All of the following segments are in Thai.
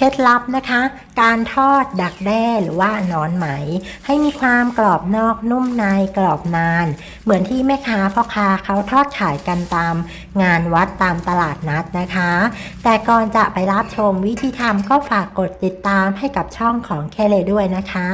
เคล็ดลับนะคะ การทอดดักแด้หรือว่านอนไหม ให้มีความกรอบนอกนุ่มในกรอบนาน เหมือนที่แม่ค้าพ่อค้าเขาทอดขายกันตามงานวัดตามตลาดนัดนะคะ แต่ก่อนจะไปรับชมวิธีทำก็ฝากกดติดตามให้กับช่องของแคเลด้วยนะคะ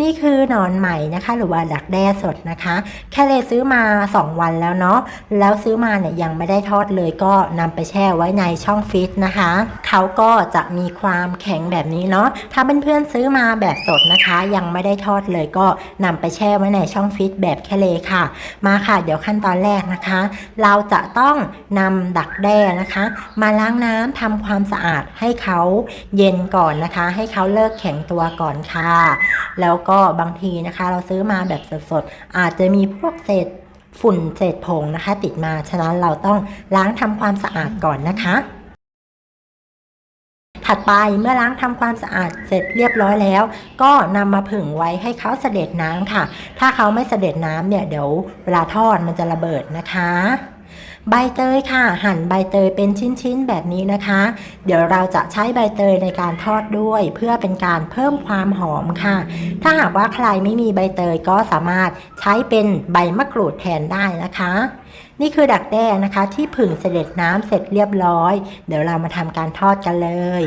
นี่คือนอนไหมนะคะ หรือว่าดักแด้สดนะคะ แคเลซื้อมา 2 วันแล้วเนาะแล้วซื้อมาเนี่ยยังไม่ได้ทอดเลยก็นำไปแช่ไว้ในช่องฟิตนะคะเขาก็จะมีความแข็งแบบนี้เนาะถ้าเพื่อนๆซื้อมาแบบสดนะคะ ยังไม่ได้ทอดเลยก็นำไปแช่ไว้ในช่องฟิตแบบแคเลค่ะ มาค่ะ เดี๋ยวขั้นตอนแรกนะคะ เราจะต้องนำดักแด้นะคะ มาล้างน้ำทำความสะอาดให้เขาเย็นก่อนนะคะ ให้เขาเลิกแข็งตัวก่อนค่ะ แล้วก็บางทีนะคะ เราซื้อมาแบบสดๆอาจจะมีพวกเศษฝุ่นเศษผงนะคะ ติดมา ฉะนั้นเราต้องล้างทำความสะอาดก่อนนะคะ ถัดไปเมื่อล้างทำความสะอาดเสร็จเรียบร้อยแล้ว ก็นำมาผึ่งไว้ให้เขาเสด็จน้ำค่ะ ถ้าเขาไม่เสด็จน้ำเนี่ยเดี๋ยวเวลาทอดมันจะระเบิดนะคะใบเตยค่ะ หั่นใบเตยเป็นชิ้นๆแบบนี้นะคะ เดี๋ยวเราจะใช้ใบเตยในการทอดด้วย เพื่อเป็นการเพิ่มความหอมค่ะ ถ้าหากว่าใครไม่มีใบเตยก็สามารถใช้เป็นใบมะกรูดแทนได้นะคะ นี่คือดักแด้นะคะ ที่ผึ่งเสด็จน้ำเสร็จเรียบร้อย เดี๋ยวเรามาทำการทอดกันเลย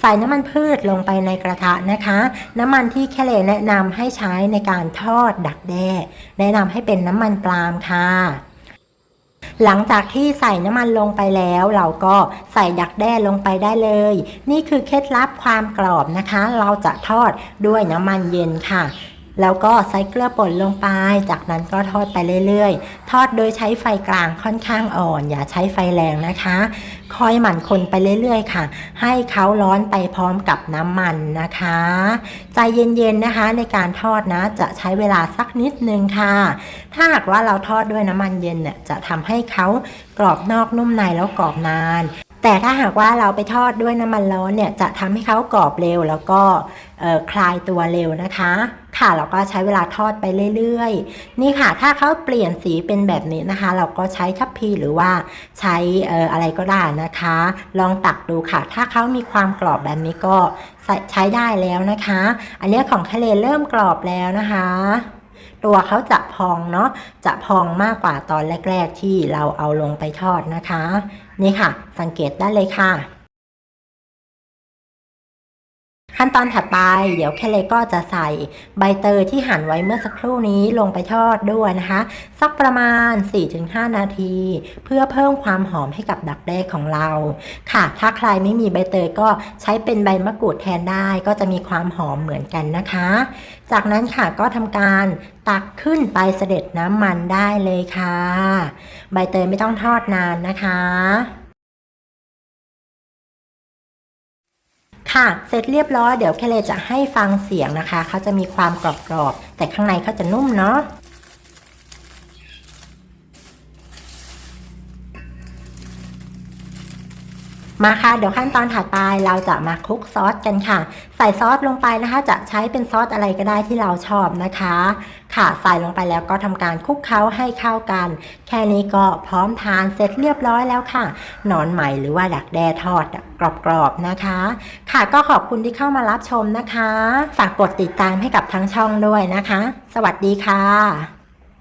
ใส่น้ำมันพืชลงไปในกระทะนะคะ น้ำมันที่แคเลแนะนำให้ใช้ในการทอดดักแด้ แนะนำให้เป็นน้ำมันปาล์มค่ะ หลังจากที่ใส่น้ำมันลงไปแล้ว เราก็ใส่ดักแด้ลงไปได้เลย นี่คือเคล็ดลับความกรอบนะคะ เราจะทอดด้วยน้ำมันเย็นค่ะ แล้วก็ใส่เกลือป่นลงไป จากนั้นก็ทอดไปเรื่อยๆ ทอดโดยใช้ไฟกลางค่อนข้างอ่อน อย่าใช้ไฟแรงนะคะ คอยหมั่นคนไปเรื่อยๆ ค่ะ ให้เขาร้อนไปพร้อมกับน้ำมันนะคะ ใจเย็นๆนะคะในการทอดนะ จะใช้เวลาสักนิดนึงค่ะ ถ้าหากว่าเราทอดด้วยน้ำมันเย็นเนี่ยจะทำให้เขากรอบนอกนุ่มในแล้วกรอบนาน แต่ถ้าหากว่าเราไปทอดด้วยน้ำมันร้อนเนี่ยจะทำให้เขากรอบเร็วแล้วก็คลายตัวเร็วนะคะ ค่ะเราก็ใช้เวลาทอดไปเรื่อยๆ นี่ค่ะ ถ้าเขาเปลี่ยนสีเป็นแบบนี้นะคะ เราก็ใช้ทัพพีหรือว่าใช้อออะไรก็ได้นะคะ ลองตักดูค่ะ ถ้าเขามีความกรอบแบบนี้ก็ใช้ใช้ได้แล้วนะคะ อันนี้ของทะเลเริ่มกรอบแล้วนะคะ ตัวเขาจะพองเนาะจะพองมากกว่าตอนแรก ๆ ที่เราเอาลงไปทอดนะคะ นี่ค่ะ สังเกตได้เลยค่ะ ขั้นตอนถัดไป เดี๋ยวแคเลก็จะใส่ใบเตยที่หั่นไว้เมื่อสักครู่นี้ลงไปทอดด้วยนะคะ สักประมาณ 4-5 นาที เพื่อเพิ่มความหอมให้กับดักแด้ของเรา ค่ะ ถ้าใครไม่มีใบเตยก็ใช้เป็นใบมะกรูดแทนได้ ก็จะมีความหอมเหมือนกันนะคะ จากนั้นค่ะก็ทำการตักขึ้นไปเสด็จน้ำมันได้เลยค่ะ ใบเตยไม่ต้องทอดนานนะคะ ค่ะ เสร็จเรียบร้อย เดี๋ยวแคเลจะให้ฟังเสียงนะคะ เขาจะมีความกรอบๆ แต่ข้างในเขาจะนุ่มเนาะ มาค่ะ เดี๋ยวขั้นตอนถัดไปเราจะมาคลุกซอสกันค่ะ ใส่ซอสลงไปนะคะ จะใช้เป็นซอสอะไรก็ได้ที่เราชอบนะคะ ค่ะใส่ลงไปแล้วก็ทำการคลุกเคล้าให้เข้ากัน แค่นี้ก็พร้อมทานเสร็จเรียบร้อยแล้วค่ะหนอนไหมหรือว่าดักแด้ทอดกรอบๆนะคะ ค่ะก็ขอบคุณที่เข้ามารับชมนะคะ ฝากกดติดตามให้กับทั้งช่องด้วยนะคะ สวัสดีค่ะ